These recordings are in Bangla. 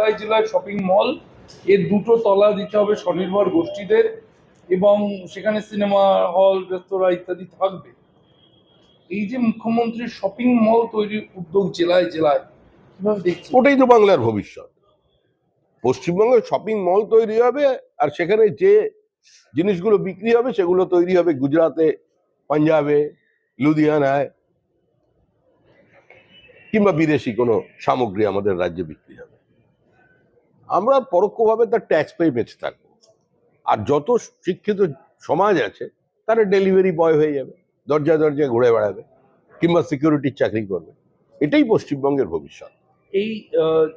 জেলায় জেলায় শপিং মল। এর দুটো তলা দিতে হবে স্বনির্ভর গোষ্ঠীদের এবং সেখানে সিনেমা হল, রেস্তোরাঁ ইত্যাদি থাকবে। এই যে মুখ্যমন্ত্রীর শপিং মল তৈরির উদ্যোগ জেলায় জেলায় ওটাই তো বাংলার ভবিষ্যৎ। পশ্চিমবঙ্গে শপিং মল তৈরি হবে আর সেখানে যে জিনিসগুলো বিক্রি হবে সেগুলো তৈরি হবে গুজরাটে পাঞ্জাবে, লুধিয়ানায়, কিংবা বিদেশি কোনো সামগ্রী আমাদের রাজ্যে বিক্রি হবে। আমরা পরোক্ষভাবে তার ট্যাক্স পেয়ে বেঁচে থাকব। আর যত শিক্ষিত সমাজ আছে তারা ডেলিভারি বয় হয়ে যাবে দরজায় দরজায় ঘুরে বেড়াবে কিংবা সিকিউরিটির চাকরি করবে। এটাই পশ্চিমবঙ্গের ভবিষ্যৎ। এই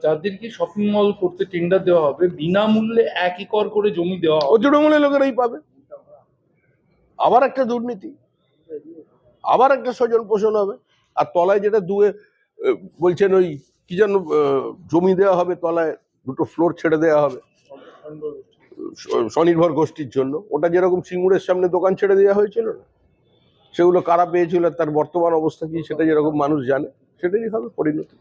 যাদেরকে শপিং মল করতে টেন্ডার দেওয়া হবে বিনামূল্যে এক একর করে জমি দেওয়া হবে। তৃণমূলের লোকেরাই পাবে। আবার একটা দুর্নীতি। আবার একটা স্বজন পোষণ হবে। আর তলায় যেটা দুয়ে বলছেন ওই কি যেন জমি দেওয়া হবে তলায়। দুটো ফ্লোর ছেড়ে দেওয়া হবে। স্বনির্ভর গোষ্ঠীর জন্য। ওটা যেরকম সিঙ্গুরের সামনে দোকান ছেড়ে দেওয়া হয়েছিল না? সেগুলো কারা পেয়েছিল তার বর্তমান অবস্থা কি সেটা যেরকম মানুষ জানে সেটাই হবে পরিণতি।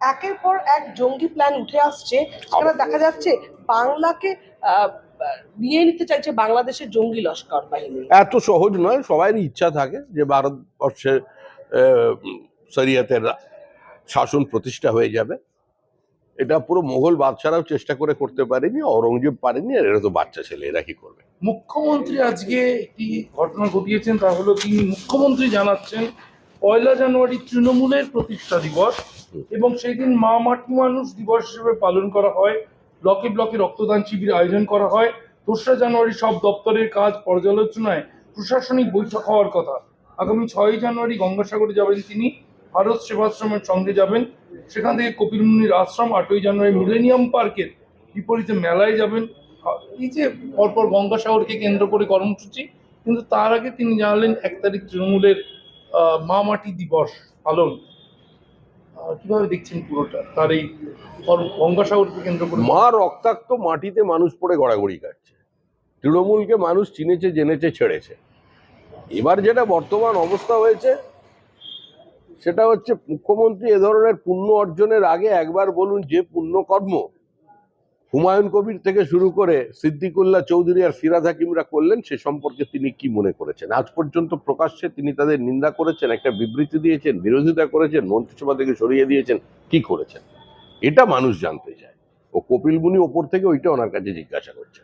একের পর এক জঙ্গি প্ল্যান উঠে আসছে। সেখানে দেখা যাচ্ছে বাংলাকে নিয়ে নিতে চাইছে বাংলাদেশের জঙ্গি লস্কর বাহিনী। এত সহজ নয় সবারই ইচ্ছা থাকে যে ভারতবর্ষের শরিয়তের শাসন প্রতিষ্ঠা হয়ে যাবে। এটা পুরো মোগল বাদশারাও চেষ্টা করে করতে পারেনি অরঙ্গজেব পারেনি আর এরা তো বাচ্চা ছেলে এরা কি করবে? মুখ্যমন্ত্রী আজকে একটি ঘটনা ঘটিয়েছেন তা হলো তিনি মুখ্যমন্ত্রী জানাচ্ছেন পয়লা জানুয়ারি তৃণমূলের প্রতিষ্ঠা দিবস এবং সেই দিন মা মাটি মানুষ দিবস হিসেবে পালন করা হয় ব্লকে ব্লকে রক্তদান শিবির আয়োজন করা হয় দোসরা জানুয়ারি সব দপ্তরের কাজ পর্যালোচনায় প্রশাসনিক বৈঠক হওয়ার কথা। আগামী ছয়ই জানুয়ারি গঙ্গাসাগরে যাবেন তিনি ভারত সেবাশ্রমের সঙ্গে যাবেন সেখান থেকে কপিল মুনির আশ্রম আটই জানুয়ারি মিলেনিয়াম পার্কের বিপরীতে মেলায় যাবেন। এই যে পরপর গঙ্গাসাগরকে কেন্দ্র করে কর্মসূচি, কিন্তু তার আগে তিনি জানালেন এক তারিখ তৃণমূলের মা মাটি দিবস পালন। কীভাবে দেখছেন পুরোটা? তার এই গঙ্গাসাগরকে কেন্দ্র করে মা রক্তাক্ত মাটিতে মানুষ পড়ে গড়াগড়ি কাটছে। তৃণমূলকে মানুষ চিনেছে, জেনেছে, ছেড়েছে। এবার যেটা বর্তমান অবস্থা হয়েছে সেটা হচ্ছে মুখ্যমন্ত্রী এ ধরনের পুণ্য অর্জনের আগে একবার বলুন যে পুণ্যকর্ম হুমায়ুন কবির থেকে শুরু করে সিদ্দিকুল্লাহ চৌধুরী আর ফিরাদ হাকিমরা করলেন, সে সম্পর্কে তিনি কি মনে করেছেন? আজ পর্যন্ত প্রকাশ্যে তিনি তাদের নিন্দা করেছেন, একটা বিবৃতি দিয়েছেন, বিরোধিতা করেছেন, মন্ত্রিসভা থেকে সরিয়ে দিয়েছেন, কি করেছেন? এটা মানুষ জানতে চায়। ও কপিল মুনি ওপর থেকে ওইটা ওনার কাছে জিজ্ঞাসা করছে